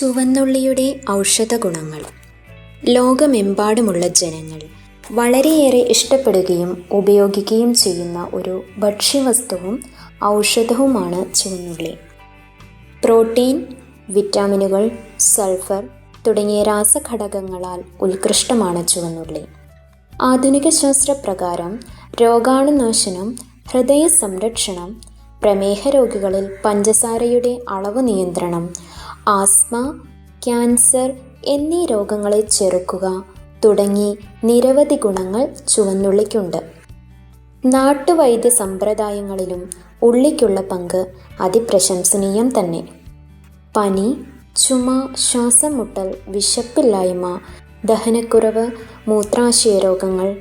ചുവന്നുള്ളിയുടെ ഔഷധ ഗുണങ്ങൾ ലോകമെമ്പാടുമുള്ള ജനങ്ങൾ വളരെയേറെ ഇഷ്ടപ്പെടുകയും ഉപയോഗിക്കുകയും ചെയ്യുന്ന ഒരു ഭക്ഷ്യവസ്തുവും ഔഷധവുമാണ് ചുവന്നുള്ളി. പ്രോട്ടീൻ വിറ്റാമിനുകൾ സൾഫർ തുടങ്ങിയ രാസഘടകങ്ങളാൽ ഉത്കൃഷ്ടമാണ് ചുവന്നുള്ളി. ആധുനിക ശാസ്ത്രപ്രകാരം രോഗാണുനാശനം ഹൃദയ സംരക്ഷണം പ്രമേഹ രോഗികളിൽ പഞ്ചസാരയുടെ അളവ് നിയന്ത്രണം ആസ്മ ക്യാൻസർ എന്നീ രോഗങ്ങളെ ചെറുക്കുക തുടങ്ങി നിരവധി ഗുണങ്ങൾ ചുവന്നുള്ളിക്കുണ്ട്. നാട്ടുവൈദ്യ സമ്പ്രദായങ്ങളിലും ഉള്ളിക്കുള്ള പങ്ക് അതിപ്രശംസനീയം തന്നെ. പനി ചുമ ശ്വാസം മുട്ടൽ വിശപ്പില്ലായ്മ ദഹനക്കുറവ് മൂത്രാശയ രോഗങ്ങൾ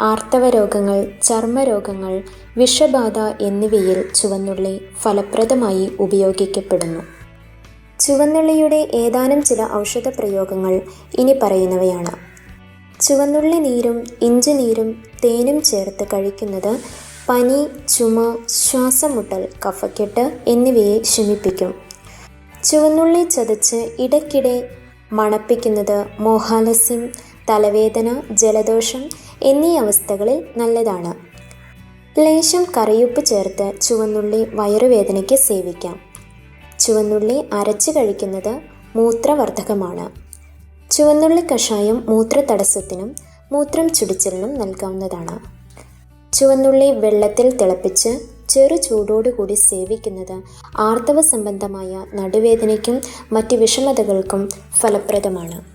ആർത്തവ രോഗങ്ങൾ ചർമ്മരോഗങ്ങൾ വിഷബാധ എന്നിവയിൽ ചുവന്നുള്ളി ഫലപ്രദമായി ഉപയോഗിക്കപ്പെടുന്നു. ചുവന്നുള്ളിയുടെ ഏതാനും ചില ഔഷധ പ്രയോഗങ്ങൾ ഇനി പറയുന്നവയാണ്. ചുവന്നുള്ളി നീരും ഇഞ്ചി നീരും തേനും ചേർത്ത് കഴിക്കുന്നത് പനി ചുമ ശ്വാസമുട്ടൽ കഫക്കെട്ട് എന്നിവയെ ശമിപ്പിക്കും. ചുവന്നുള്ളി ചതച്ച് ഇടയ്ക്കിടെ മണപ്പിക്കുന്നത് മോഹാലസ്യം തലവേദന ജലദോഷം എന്നീ അവസ്ഥകളിൽ നല്ലതാണ്. ലേശം കറിയുപ്പ് ചേർത്ത് ചുവന്നുള്ളി വയറുവേദനയ്ക്ക് സേവിക്കാം. ചുവന്നുള്ളി അരച്ച് കഴിക്കുന്നത് മൂത്രവർദ്ധകമാണ്. ചുവന്നുള്ളി കഷായം മൂത്രതടസ്സത്തിനും മൂത്രം ചുടിച്ചിലിനും നൽകാവുന്നതാണ്. ചുവന്നുള്ളി വെള്ളത്തിൽ തിളപ്പിച്ച് ചെറു ചൂടോടുകൂടി സേവിക്കുന്നത് ആർത്തവ സംബന്ധമായ നടുവേദനയ്ക്കും മറ്റ് വിഷമതകൾക്കും ഫലപ്രദമാണ്.